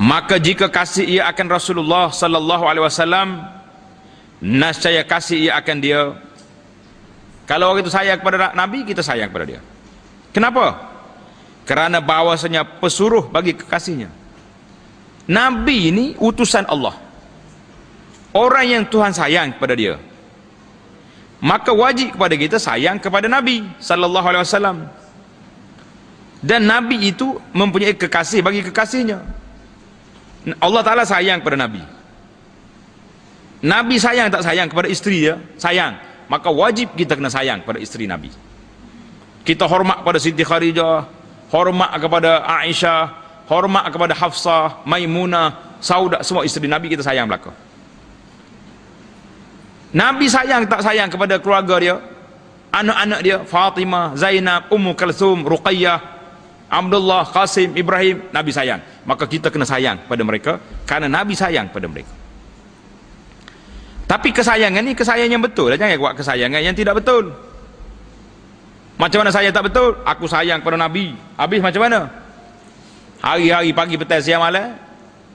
maka jika kasih ia akan Rasulullah sallallahu alaihi wasallam nascaya kasih ia akan dia. Kalau orang itu sayang kepada Nabi kita sayang kepada dia. Kenapa? Kerana bahawasanya pesuruh bagi kekasihnya. Nabi ini utusan Allah. Orang yang Tuhan sayang kepada dia. Maka wajib kepada kita sayang kepada Nabi sallallahu alaihi wasallam. Dan Nabi itu mempunyai kekasih bagi kekasihnya Allah Ta'ala sayang kepada Nabi. Nabi sayang tak sayang kepada isteri dia? Sayang. Maka wajib kita kena sayang kepada isteri Nabi. Kita hormat kepada Siti Kharijah hormat kepada Aisyah hormat kepada Hafsah Maimunah Saudah semua isteri Nabi kita sayang belakang Nabi sayang tak sayang kepada keluarga dia? Anak-anak dia Fatimah, Zainab, Ummu Kalsum, Ruqayyah Abdullah, Qasim, Ibrahim Nabi sayang. Maka kita kena sayang pada mereka kerana Nabi sayang pada mereka. Tapi kesayangan ni kesayangan yang betul. Jangan buat kesayangan yang tidak betul. Macam mana saya tak betul? Aku sayang pada Nabi. Habis macam mana? Hari-hari pagi petang siang malam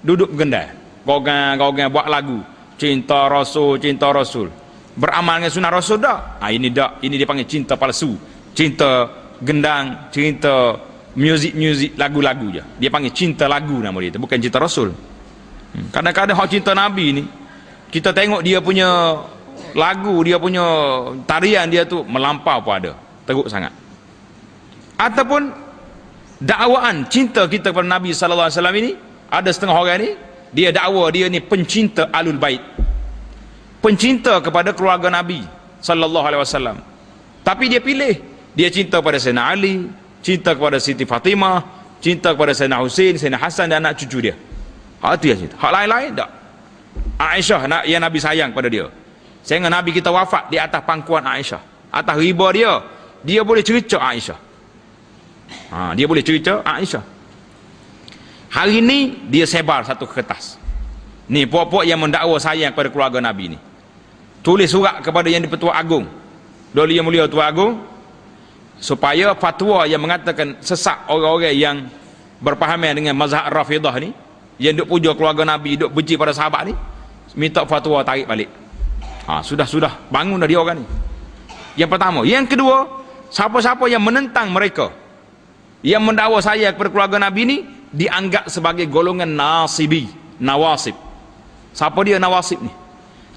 duduk gendai gogang-gogang buat lagu. Cinta rasul cinta rasul. Beramal dengan sunnah rasul tak? Ha, ini tak. Ini dia panggil cinta palsu. Cinta gendang cinta muzik-muzik lagu-lagu je. Dia panggil cinta lagu nama dia bukan cinta rasul. Hmm. kadang-kadang hak cinta nabi ni kita tengok dia punya lagu dia punya tarian dia tu melampau pun ada teruk sangat. Ataupun dakwaan cinta kita kepada nabi wasallam ini ada setengah orang ni dia dakwa dia ni pencinta alul bait. Pencinta kepada keluarga nabi wasallam. Tapi dia pilih dia cinta pada Sayyidina Ali cinta kepada Siti Fatimah cinta kepada Sayyidina Husin Sayyidina Hasan dan anak cucu dia. Hak tu yang cinta. Hak lain-lain tak? Aisyah nak yang Nabi sayang pada dia. Sehingga Nabi kita wafat di atas pangkuan Aisyah. Atas riba dia dia boleh cerita Aisyah. Ha, dia boleh cerita Aisyah. Hari ini dia sebar satu kertas. Ni puak-puak yang mendakwa sayang kepada keluarga Nabi ni. Tulis surat kepada yang di-Pertua Agung. Doli yang mulia Tuan Agung supaya fatwa yang mengatakan sesak orang-orang yang berpahaman dengan mazhab Rafidah ni yang duk puja keluarga Nabi, duk benci pada sahabat ni, minta fatwa tarik balik. Ha, sudah-sudah bangun dah dia orang ni. Yang pertama, yang kedua, siapa-siapa yang menentang mereka yang mendakwa saya kepada keluarga Nabi ni dianggap sebagai golongan nasibi nawasib siapa dia nawasib ni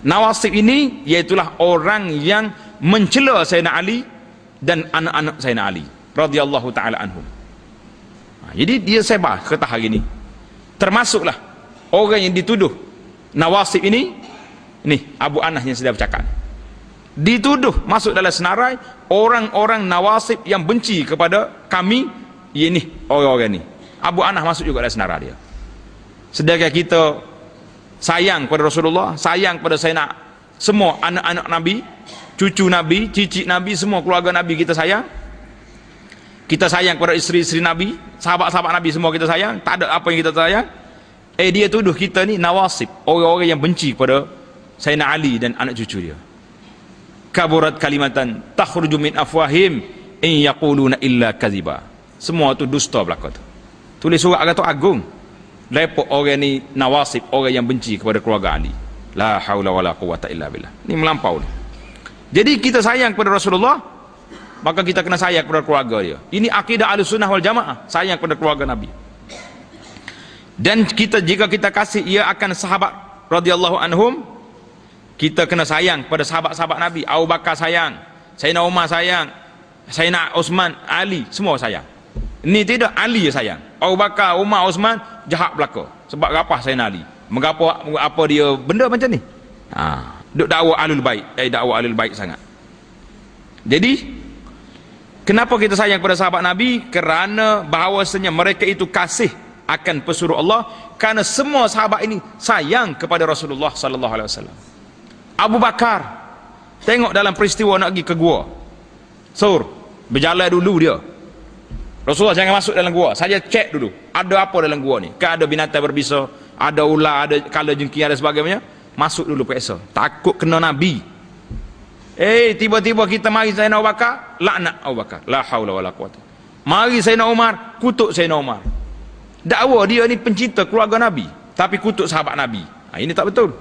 nawasib ini iaitulah orang yang mencela Sayyidina Ali dan anak-anak Sayyidina Ali radhiyallahu taala anhum. Ha, jadi dia sebar kata hari ini termasuklah orang yang dituduh nawasib ini ni Abu Anas yang sudah bercakap. Dituduh masuk dalam senarai orang-orang nawasib yang benci kepada kami ini orang-orang ni. Abu Anah masuk juga dalam senara dia. Sedangkan kita sayang kepada Rasulullah sayang kepada nak semua anak-anak Nabi cucu Nabi, cicit Nabi semua keluarga Nabi kita sayang. Kita sayang kepada isteri-isteri Nabi sahabat-sahabat Nabi semua kita sayang. Tak ada apa yang kita sayang. Eh dia tuduh kita ni nawasib. Orang-orang yang benci kepada Sayyidina Ali dan anak cucu dia. Kaburat kalimatan takhruju min afwahim in yaquluna illa kaziba. Semua tu dusta belaka tu. Tulis surat kata agung. Lepok orang ni nawasib orang yang benci kepada keluarga Ali. La haula wala quwata illa billah. Ni melampau ni jadi kita sayang kepada Rasulullah maka kita kena sayang kepada keluarga dia. Ini akidah ahli sunnah wal jamaah sayang kepada keluarga Nabi. Dan kita jika kita kasih ia akan sahabat radhiyallahu anhum kita kena sayang kepada sahabat-sahabat Nabi. Abu Bakar sayang Sayyidina Umar sayang Sayyidina Osman Ali semua sayang. Ini tidak Ali sayang. Abu Bakar, Umar, Osman jahat belaka. Sebab apa saya nali mengapa apa dia benda macam ni? Ha duk dakwa alul baik eh dakwa alul baik sangat jadi kenapa kita sayang kepada sahabat nabi kerana bahawasanya mereka itu kasih akan pesuruh Allah kerana semua sahabat ini sayang kepada Rasulullah sallallahu alaihi wasallam Abu Bakar tengok dalam peristiwa nak pergi ke gua sur berjalan dulu dia Rasulullah jangan masuk dalam gua. Saja cek dulu. Ada apa dalam gua ni? Kan ada binatang berbisa, ada ular, ada kala jengking, ada sebagainya. Masuk dulu periksa. Takut kena Nabi. Eh, tiba-tiba kita mari Sayyidina Abu Bakar, laknat Abu Bakar. La haula wala quwata. Mari Sayyidina Umar, kutuk Sayyidina Umar. dakwa dia ni pencinta keluarga Nabi tapi kutuk sahabat Nabi ha, ini tak betul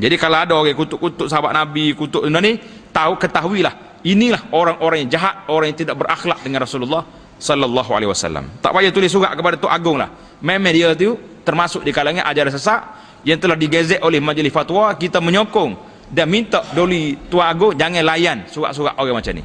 jadi kalau ada orang kutuk-kutuk sahabat Nabi kutuk ni tahu ketahuilah inilah orang-orang yang jahat orang yang tidak berakhlak dengan Rasulullah sallallahu alaihi wasallam tak payah tulis surat kepada Tok Agong lah memang dia tu termasuk di kalangan ajaran sesat yang telah digezek oleh majlis fatwa kita menyokong dan minta doli Tuan Agong jangan layan surat-surat orang macam ni